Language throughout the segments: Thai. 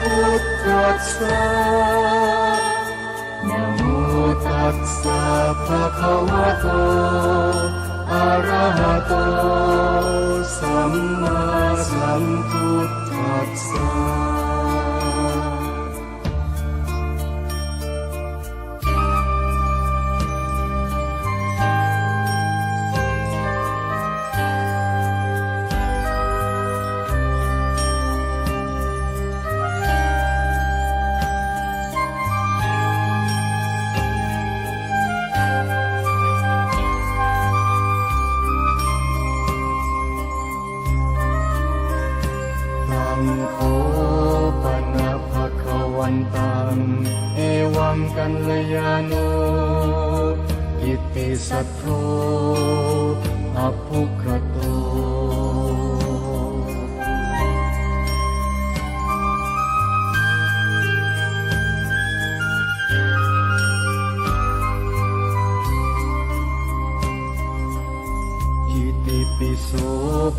พุทธัสสะนะโมตัสสะภะคะวะโต อะระหะโต สัมมาสัมพุทธัสสะ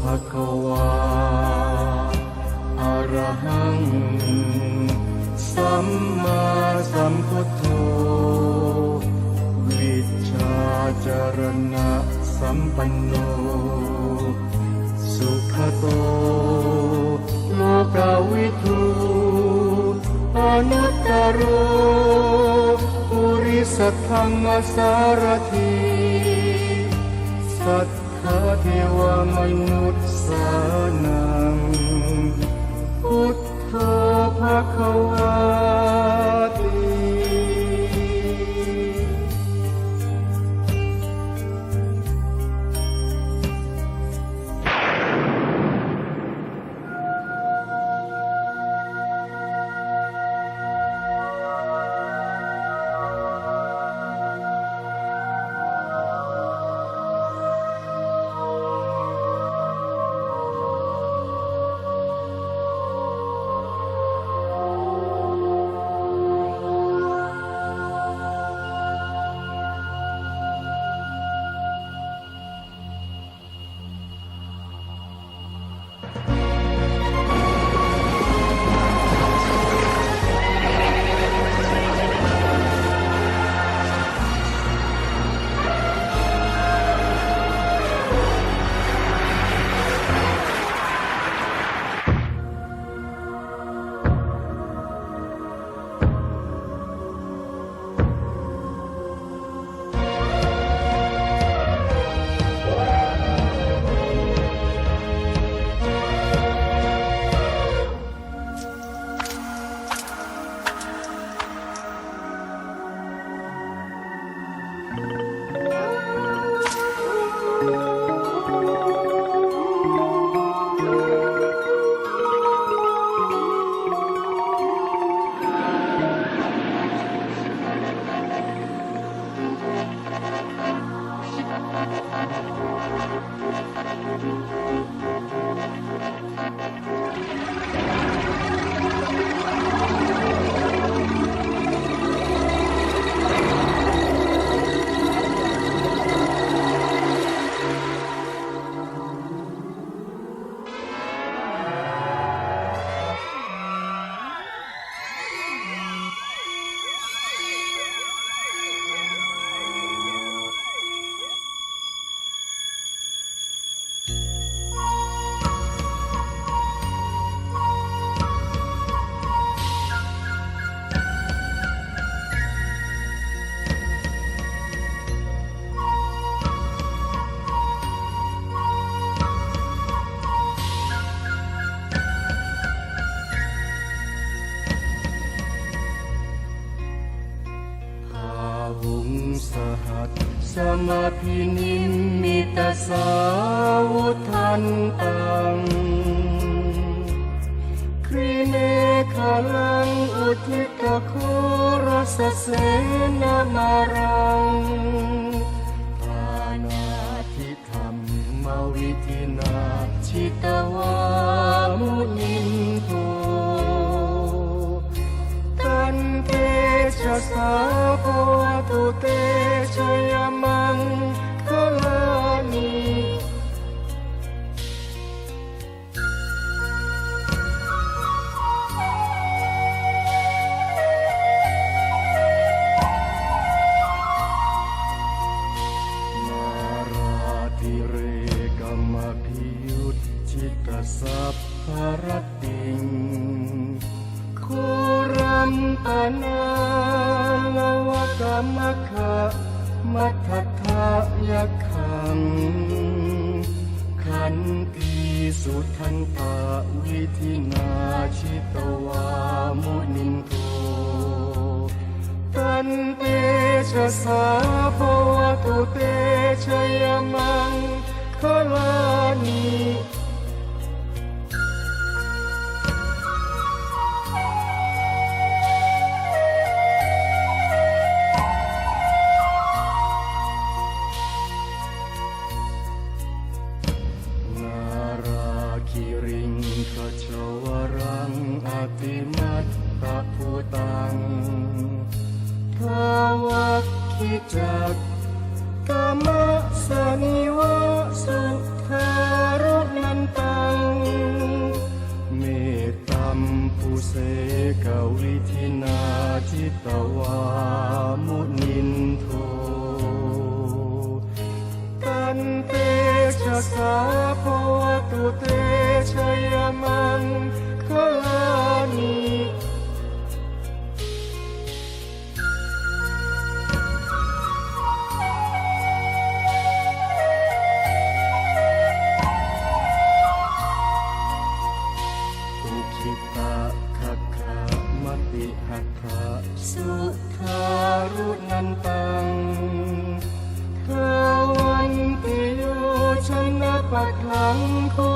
ภะคะวาอะระหัง สัมมาสัมพุทโธวิชชาจารณะสัมปันโน สุขโต โลกาวิทูอนุตตโรปุริสัทธังอสารที สัต พระเทวมนุษย์สานัง พุทโธภะคะวา มาพินิมมิตสาวุทันตังครีเนคาลังอุทิตโครสเสนามารา รัมปนาลวกรรมคะมัทธายะขังขันตีสุทันตาวิธินาชิตวามุนินโทตันเตชะสาภวตุเตชะยมังคลานิ เตชะยมังคลานิอุคิตะขะขะมติหัตถะสุทารุนันตังทาวันติโยชนะปัทถังคุ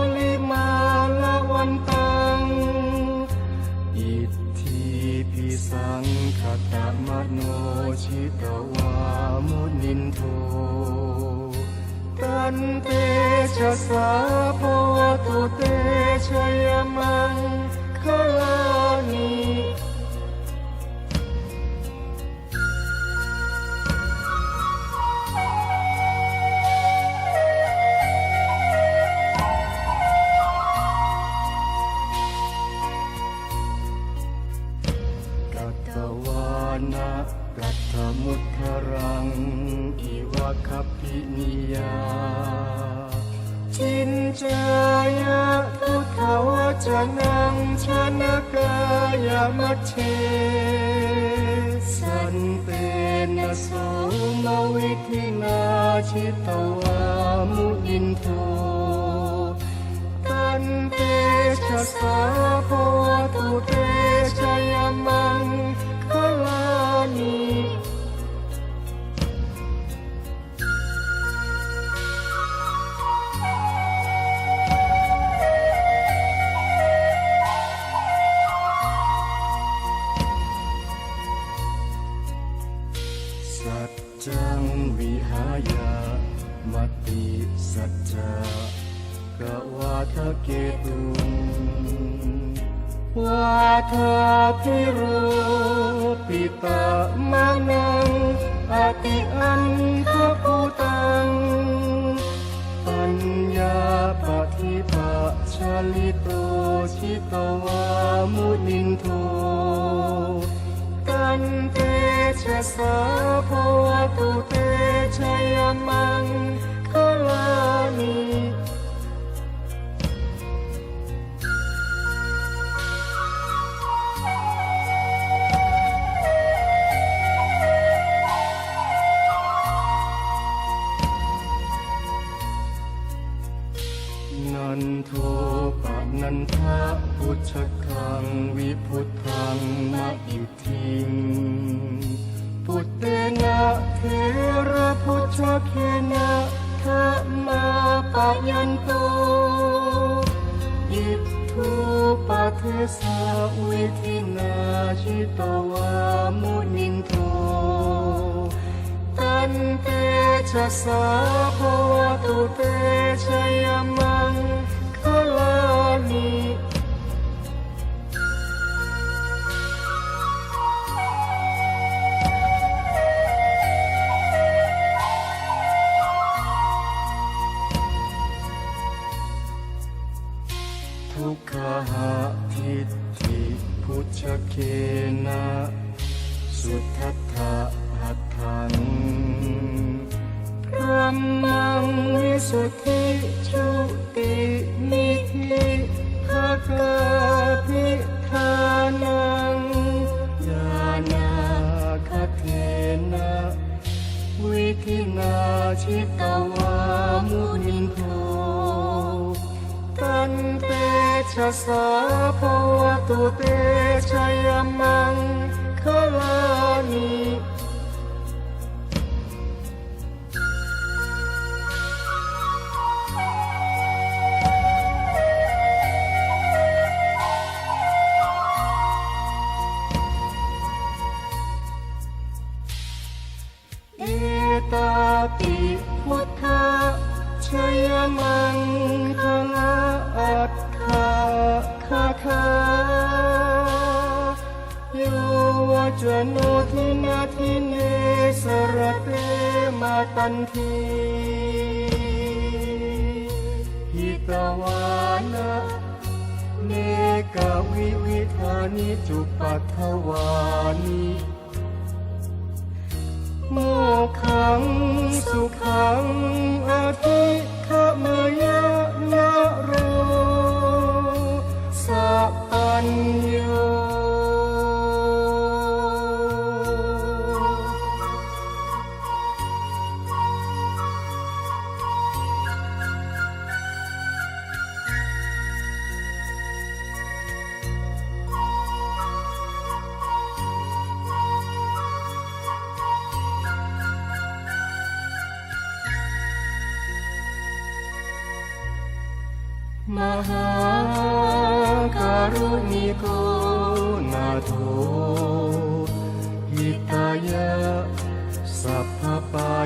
งคตมโนชิตวามุนินโทตันเตชะสาภวตุเตชะยมัง โทตันเตชะสาโพ กวาทะเกตุงวาทาพิรูปิตะมานังอติอันทภูตัง ปัญญาปฏิปะชลิโตชิตวามุนินโทตันเตชะสาภวตุเตชะยมังคลานิ ทูปะเทสาวิธินาชิตวามุนินโทตันเตชะสาภวตุเตชะยมัง พุทธเคนะสุทัตะหัตถังพระมังวิสุทธิจุตินิธิภะกะพิธานังญาณาคเทนะวิธินาชิตว ชะสาภวตุเตช จโนทินาทิเนสรเตมาตันทีหิตวานะเนกวิวิธานิจุปัทถวานิโมขังสุขังอาทิขมยะนะโรสัพพัญ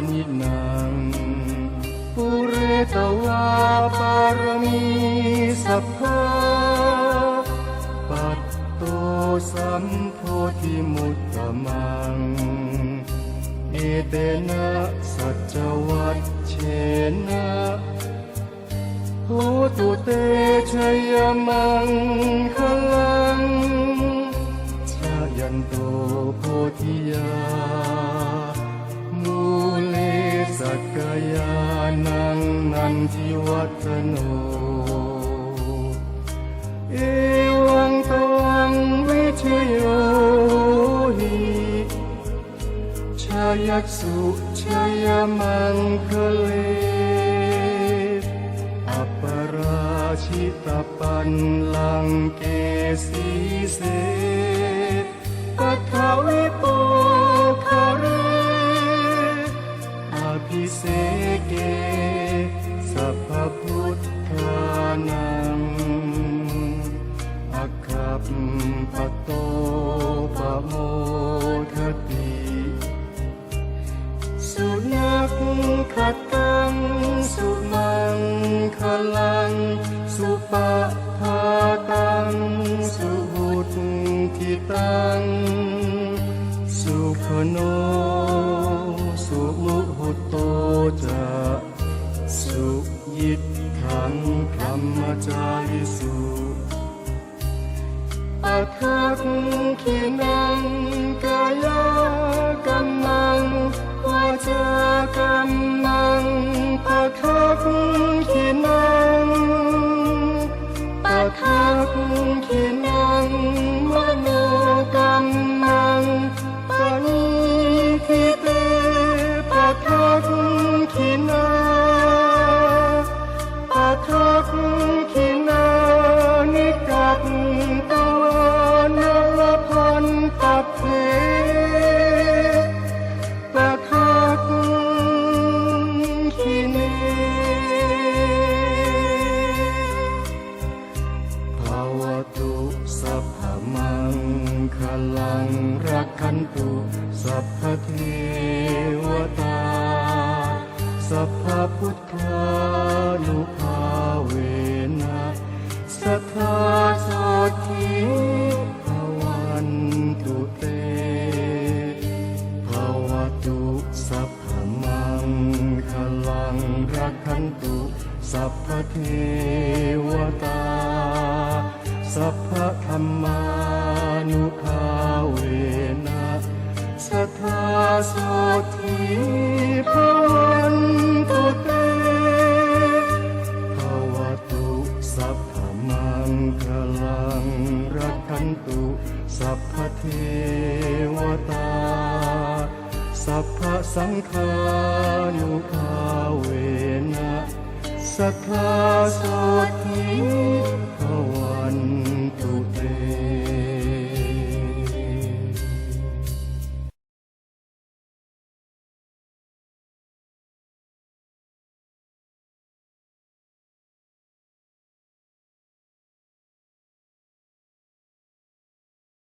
นินัง ปุเรตวาปารมีสัพพะปัตโตสัมโพธิมุตตมัง เอเตนะสัจวัตเชนะโหตุเตชยมังคลังชายันโตโพธิยา กายานังนันทิวัตโน เอวังตวังวิชโยหิชายักสุชยมังคะเลอัปปราชิตปันลังเกสีเสปัทวิป ขังธรรมจาริสุปัทักขีนา ทิภวันตุเตภาวตุสัพพมังคลังรักขันตุสัพพเท นตุสัพพเทวตา สัพพสังฆานุภาเวนะสัทธาโสทิ